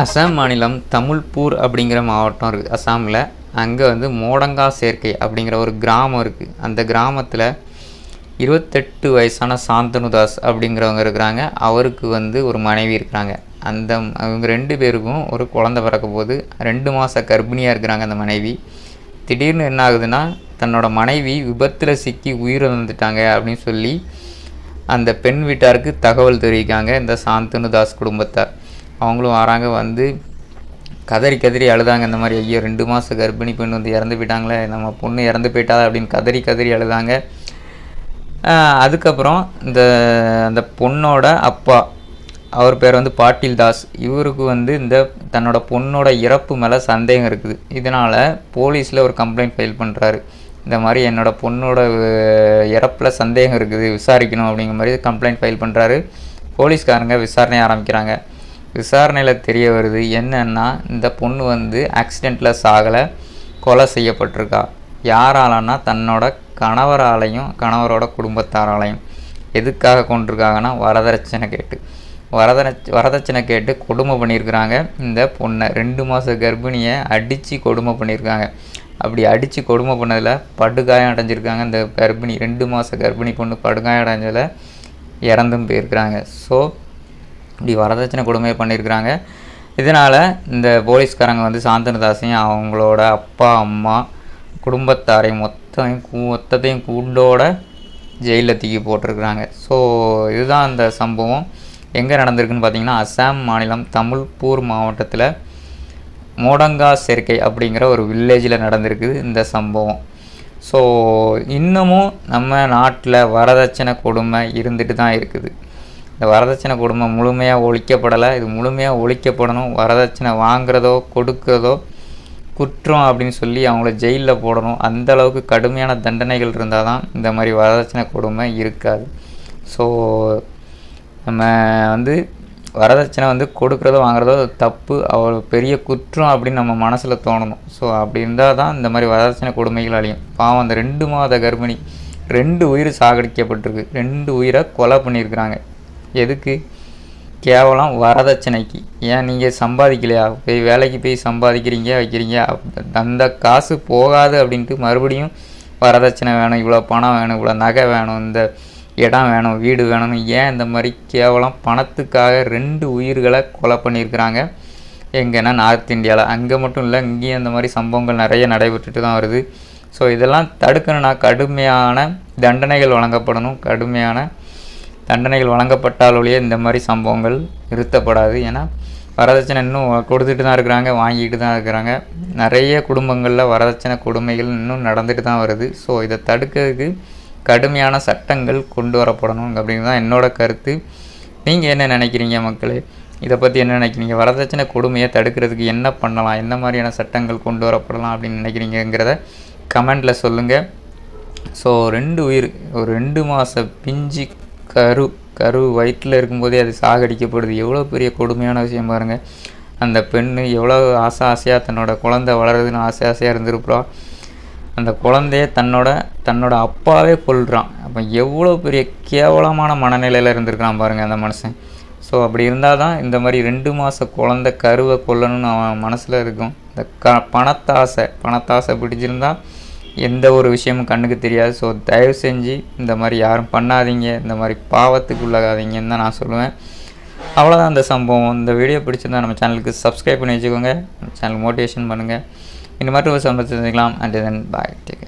அசாம் மாநிலம் தமிழ்பூர் அப்படிங்கிற மாவட்டம் இருக்குது அசாமில் அங்கே வந்து மோடங்கா சேர்க்கை அப்படிங்கிற ஒரு கிராமம் இருக்குது அந்த கிராமத்தில் இருபத்தெட்டு வயசான சாந்தனுதாஸ் அப்படிங்கிறவங்க இருக்கிறாங்க. அவருக்கு வந்து ஒரு மனைவி இருக்கிறாங்க. அந்த அவங்க ரெண்டு பேருக்கும் ஒரு குழந்த பிறக்க போது ரெண்டு மாத கர்ப்பிணியாக இருக்கிறாங்க அந்த மனைவி. திடீர்னு என்ன ஆகுதுன்னா தன்னோட மனைவி விபத்தில் சிக்கி உயிரிழந்துட்டாங்க அப்படின்னு சொல்லி அந்த பெண் வீட்டாருக்கு தகவல் தெரிவிக்காங்க. இந்த சாந்தனுதாஸ் குடும்பத்தார். அவங்களும் வராங்க வந்து கதறி கதறி அழுதாங்க. இந்த மாதிரி ஐயோ ரெண்டு மாதம் கர்ப்பிணி பெண் வந்து இறந்து போயிட்டாங்களே நம்ம பொண்ணு இறந்து போயிட்டா? அப்படின்னு கதறி கதறி அழுதாங்க. அதுக்கப்புறம் இந்த அந்த பொண்ணோட அப்பா அவர் பேர் வந்து பாட்டில் தாஸ். இவருக்கு வந்து இந்த தன்னோட பொண்ணோட இறப்பு மேலே சந்தேகம் இருக்குது. இதனால் போலீஸில் ஒரு கம்ப்ளைண்ட் ஃபைல் பண்ணுறாரு இந்த மாதிரி என்னோடய பொண்ணோட இறப்பில் சந்தேகம் இருக்குது விசாரிக்கணும் அப்படிங்கிற மாதிரி கம்ப்ளைண்ட் ஃபைல் பண்ணுறாரு போலீஸ்காரங்க விசாரணை ஆரம்பிக்கிறாங்க. விசாரணையில் தெரிய வருது என்னன்னா இந்த பொண்ணு வந்து ஆக்சிடெண்ட்டில் சாகலை கொலை செய்யப்பட்டிருக்கா. யாராலன்னா தன்னோட கணவராலையும் கணவரோட குடும்பத்தாராலையும். எதுக்காக கொண்டிருக்காங்கன்னா வரதட்சணை கேட்டு. வரதட்ச வரதட்சணை கேட்டு கொடுமை பண்ணியிருக்கிறாங்க இந்த பொண்ணை. ரெண்டு மாத கர்ப்பிணியை அடித்து கொடுமை பண்ணியிருக்காங்க. அப்படி அடித்து கொடுமை பண்ணதில் படுகாயம் அடைஞ்சிருக்காங்க. இந்த கர்ப்பிணி ரெண்டு மாத கர்ப்பிணி பொண்ணு படுகாயம் அடைஞ்சதில் இறந்தும் போயிருக்கிறாங்க. ஸோ இப்படி வரதட்சணை கொடுமையை பண்ணியிருக்கிறாங்க. இதனால் இந்த போலீஸ்காரங்க வந்து சாந்தனதாசையும் அவங்களோட அப்பா அம்மா குடும்பத்தாரையும் மொத்தத்தையும் கூ மொத்தத்தையும் கூண்டோட ஜெயிலில் தூக்கி போட்டிருக்கிறாங்க. ஸோ இதுதான் அந்த சம்பவம். எங்கே நடந்திருக்குன்னு பார்த்தீங்கன்னா அசாம் மாநிலம் தமிழ்பூர் மாவட்டத்தில் மோடங்கா சேர்க்கை அப்படிங்கிற ஒரு வில்லேஜில் நடந்திருக்குது இந்த சம்பவம். ஸோ இன்னமும் நம்ம நாட்டில் வரதட்சணை கொடுமை இருந்துட்டு தான் இருக்குது. இந்த வரதட்சணை கொடுமை முழுமையாக ஒழிக்கப்படலை. இது முழுமையாக ஒழிக்கப்படணும். வரதட்சணை வாங்குறதோ கொடுக்கிறதோ குற்றம் அப்படின்னு சொல்லி அவங்கள ஜெயிலில் போடணும். அந்த அளவுக்கு கடுமையான தண்டனைகள் இருந்தால் தான் இந்த மாதிரி வரதட்சணை கொடுமை இருக்காது. ஸோ நம்ம வந்து வரதட்சணை வந்து கொடுக்குறதோ வாங்குறதோ தப்பு அவ்வளோ பெரிய குற்றம் அப்படின்னு நம்ம மனசில் தோணணும். ஸோ அப்படி இருந்தால் தான் இந்த மாதிரி வரதட்சணை கொடுமைகள் அழியும். பாவம் அந்த ரெண்டு மாத கர்ப்பிணி ரெண்டு உயிர் சாகடிக்கப்பட்டிருக்கு. ரெண்டு உயிரை கொலை பண்ணியிருக்கிறாங்க. எதுக்கு? கேவலம் வரதட்சணைக்கு. ஏன் நீங்கள் சம்பாதிக்கலையா? போய் வேலைக்கு போய் சம்பாதிக்கிறீங்க வைக்கிறீங்க. அந்த காசு போகாது அப்படின்ட்டு மறுபடியும் வரதட்சணை வேணும் இவ்வளோ பணம் வேணும் இவ்வளோ நகை வேணும் இந்த இடம் வேணும் வீடு வேணும்னு ஏன் இந்த மாதிரி கேவலம் பணத்துக்காக ரெண்டு உயிர்களை கொலை பண்ணியிருக்கிறாங்க? எங்கன்னா நார்த் இந்தியாவில் அங்கே மட்டும் இல்லை இங்கேயும் இந்த மாதிரி சம்பவங்கள் நிறைய நடைபெற்றுட்டு தான் வருது. ஸோ இதெல்லாம் தடுக்கணும்னா கடுமையான தண்டனைகள் வழங்கப்படணும். கடுமையான தண்டனைகள் வழங்கப்பட்டாலொழிய இந்த மாதிரி சம்பவங்கள் நிறுத்தப்படாது. ஏன்னா வரதட்சணை இன்னும் கொடுத்துட்டு தான் இருக்கிறாங்க வாங்கிட்டு தான் இருக்கிறாங்க. நிறைய குடும்பங்களில் வரதட்சணை கொடுமைகள் இன்னும் நடந்துட்டு தான் வருது. ஸோ இதை தடுக்கிறதுக்கு கடுமையான சட்டங்கள் கொண்டு வரப்படணும் அப்படின்னு தான் என்னோடய கருத்து. நீங்கள் என்ன நினைக்கிறீங்க மக்களே? இதை பற்றி என்ன நினைக்கிறீங்க? வரதட்சணை கொடுமையை தடுக்கிறதுக்கு என்ன பண்ணலாம்? என்ன மாதிரியான சட்டங்கள் கொண்டு வரப்படலாம் அப்படின்னு நினைக்கிறீங்கிறத கமெண்டில் சொல்லுங்கள் ஸோ ரெண்டு உயிர் ஒரு ரெண்டு மாத பிஞ்சு கரு கரு வயிற்றில் இருக்கும்போதே அது சாகடிக்கப்படுது. எவ்வளோ பெரிய கொடுமையான விஷயம் பாருங்கள் அந்த பெண்ணு எவ்வளோ ஆசை ஆசையாக தன்னோட குழந்தை வளருதுன்னு ஆசை ஆசையாக இருந்திருப்பா. அந்த குழந்தைய தன்னோட தன்னோட அப்பாவே கொள்கிறான் அப்போ எவ்வளோ பெரிய கேவலமான மனநிலையில் இருந்திருக்கான் பாருங்கள் அந்த மனுஷன். ஸோ அப்படி இருந்தால் தான் இந்த மாதிரி ரெண்டு மாத குழந்தை கருவை கொல்லணும்னு அவன் மனசில் இருக்கும். இந்த க பணத்தாசை பணத்தாசை பிடிச்சிருந்தா எந்த ஒரு விஷயமும் கண்ணுக்கு தெரியாது. ஸோ தயவு செஞ்சு இந்த மாதிரி யாரும் பண்ணாதீங்க. இந்த மாதிரி பாவத்துக்கு உள்ளாகாதீங்கன்னு தான் நான் சொல்லுவேன். அவ்வளோதான் அந்த சம்பவம். இந்த வீடியோ பிடிச்சிருந்தா நம்ம சேனலுக்கு சப்ஸ்கிரைப் பண்ணி வச்சுக்கோங்க. நம்ம சேனல் மோட்டிவேஷன் பண்ணுங்கள் இந்த மாதிரி ஒரு சம்பவத்தை அண்ட் தென் பாய் டேக்